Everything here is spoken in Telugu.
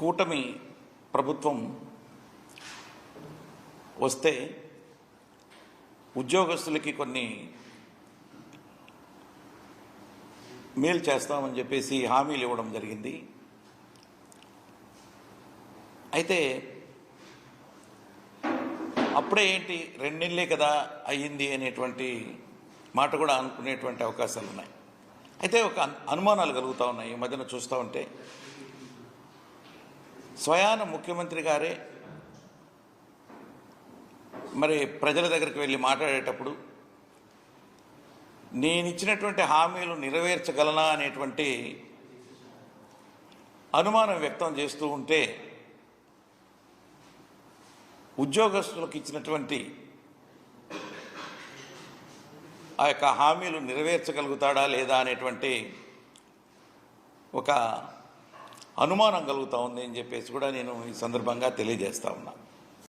కూటమి ప్రభుత్వం వస్తే ఉద్యోగస్తులకి కొన్ని మేలు చేస్తామని చెప్పేసి హామీలు ఇవ్వడం జరిగింది. అయితే అప్పుడే ఏంటి? రెండు కదా అయ్యింది అనేటువంటి మాట కూడా అనుకునేటువంటి అవకాశాలు ఉన్నాయి. అయితే ఒక అనుమానాలు కలుగుతూ ఉన్నాయి. ఈ మధ్యన చూస్తూ ఉంటే స్వయాన ముఖ్యమంత్రి గారే మరి ప్రజల దగ్గరికి వెళ్ళి మాట్లాడేటప్పుడు నేను ఇచ్చినటువంటి హామీలు నెరవేర్చగలనా అనేటువంటి అనుమానం వ్యక్తం చేస్తూ ఉంటే ఉద్యోగస్తులకు ఇచ్చినటువంటి ఆ యొక్క హామీలు నెరవేర్చగలుగుతాడా లేదా అనేటువంటి ఒక అనుమానం కలుగుతూ ఉంది అని చెప్పేసి కూడా నేను ఈ సందర్భంగా తెలియజేస్తా ఉన్నా.